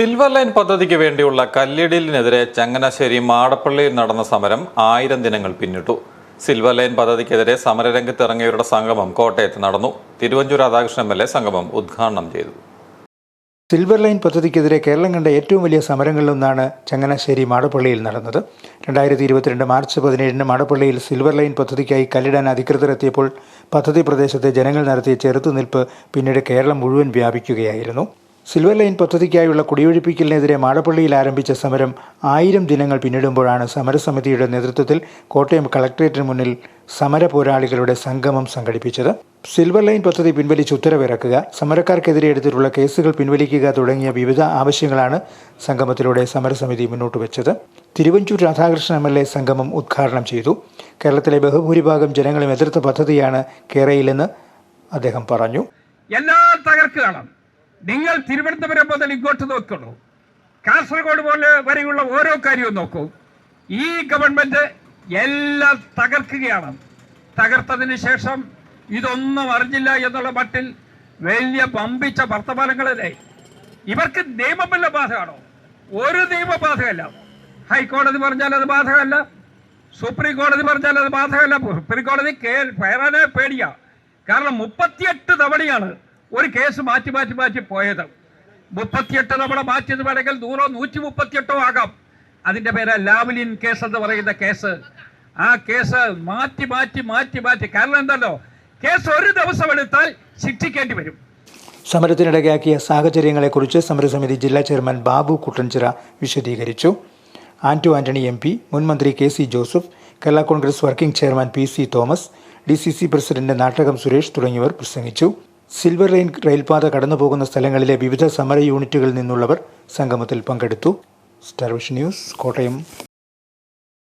Silver line പദ്ധതിക്ക് വേണ്ടിയുള്ള കല്ലിടലിനെതിരെ ചങ്ങനാശ്ശേരി മാടപ്പള്ളിയിൽ നടന്ന സമരം ആയിരം ദിനങ്ങൾ പിന്നിട്ടു. സിൽവർ ലൈൻ പദ്ധതിക്കെതിരെ സമരരംഗത്ത് ഇറങ്ങിയവരുടെ സംഗമം കോട്ടയത്ത് നടന്നു. Thiruvanchoor Radhakrishnan M L A സംഗമം ഉദ്ഘാടനം ചെയ്തു. സിൽവർ ലൈൻ പദ്ധതിക്കെതിരെ കേരളം കണ്ട ഏറ്റവും വലിയ സമരങ്ങളിലൊന്നാണ് ചങ്ങനാശ്ശേരി മാടപ്പള്ളിയിൽ നടന്നത്. രണ്ടായിരത്തി ഇരുപത്തിരണ്ട് മാർച്ച് പതിനേഴിന് മാടപ്പള്ളിയിൽ സിൽവർ ലൈൻ പദ്ധതിക്കായി കല്ലിടാൻ അധികൃതർ എത്തിയപ്പോൾ പദ്ധതി പ്രദേശത്തെ ജനങ്ങൾ നടത്തിയ ചെറുത്തുനിൽപ്പ് പിന്നീട് കേരളം മുഴുവൻ വ്യാപിക്കുകയായിരുന്നു. സിൽവർ ലൈൻ പദ്ധതിക്കായുള്ള കുടിയൊഴിപ്പിക്കലിനെതിരെ മാടപ്പള്ളിയിൽ ആരംഭിച്ച സമരം ആയിരം ദിനങ്ങൾ പിന്നിടുമ്പോഴാണ് സമരസമിതിയുടെ നേതൃത്വത്തിൽ കോട്ടയം കളക്ടറേറ്റിന് മുന്നിൽ സമര പോരാളികളുടെ സംഗമം സംഘടിപ്പിച്ചത്. സിൽവർ ലൈൻ പദ്ധതി പിൻവലിച്ച് ഉത്തരവിറക്കുക സമരക്കാർക്കെതിരെ എടുത്തിട്ടുള്ള കേസുകൾ പിൻവലിക്കുക തുടങ്ങിയ വിവിധ ആവശ്യങ്ങളാണ് സംഗമത്തിലൂടെ സമരസമിതി മുന്നോട്ട് വെച്ചത്. Thiruvanchoor Radhakrishnan M L A സംഗമം ഉദ്ഘാടനം ചെയ്തു. കേരളത്തിലെ ബഹുഭൂരിഭാഗം ജനങ്ങളും എതിർത്ത പദ്ധതിയാണ് കേരയിലെന്ന് അദ്ദേഹം പറഞ്ഞു. എല്ലാം തകർക്കുകയാണ്. നിങ്ങൾ തിരുവനന്തപുരം മുതൽ ഇങ്ങോട്ട് നോക്കുള്ളൂ കാസർഗോഡ് പോലെ വരെയുള്ള ഓരോ കാര്യവും നോക്കൂ. ഈ ഗവൺമെന്റ് എല്ലാം തകർക്കുകയാണ്. തകർത്തതിന് ശേഷം ഇതൊന്നും അറിഞ്ഞില്ല എന്നുള്ള മട്ടിൽ വലിയ പമ്പിച്ച വർത്തമാനങ്ങളല്ലേ? ഇവർക്ക് നിയമമല്ല ബാധകമാണോ ഒരു നിയമ ബാധകമല്ല ഹൈക്കോടതി പറഞ്ഞാൽ അത് ബാധകമല്ല സുപ്രീം കോടതി പറഞ്ഞാൽ അത് ബാധകമല്ല സുപ്രീം കോടതി കയറാനേ പേടിയാ. കാരണം മുപ്പത്തിയെട്ട് തവണയാണ് ഒരു കേസ് മാറ്റി മാറ്റി മാറ്റി പോയത്. മുപ്പത്തിയെട്ട് നമ്മളെ മാറ്റിയത് വേണമെങ്കിൽ നൂറോ നൂറ്റി മുപ്പത്തിയെട്ടോ ആകാം. അതിന്റെ പേര് ലാവ്ലിൻ കേസ് എന്ന് പറയുന്ന കേസ്. ആ കേസ് മാറ്റി മാറ്റി മാറ്റി മാറ്റി. കാരണം എന്തല്ലോ? കേസ് ഒരു ദിവസം എടുത്താൽ ശിക്ഷിക്കേണ്ടി വരും. സമരത്തിനിടയാക്കിയ സാഹചര്യങ്ങളെക്കുറിച്ച് സമരസമിതി ജില്ലാ ചെയർമാൻ ബാബു കുട്ടൻചിറ വിശദീകരിച്ചു. ആന്റു ആന്റണി എം പി മുൻമന്ത്രി K C Joseph Kerala Congress working chairman P C Thomas D C C president Nattakam Suresh തുടങ്ങിയവർ പ്രസംഗിച്ചു. സിൽവർ ലൈൻ റെയിൽപാത കടന്നുപോകുന്ന സ്ഥലങ്ങളിലെ വിവിധ സമര യൂണിറ്റുകളിൽ നിന്നുള്ളവർ സംഗമത്തിൽ പങ്കെടുത്തു. Star Vision News Kottayam.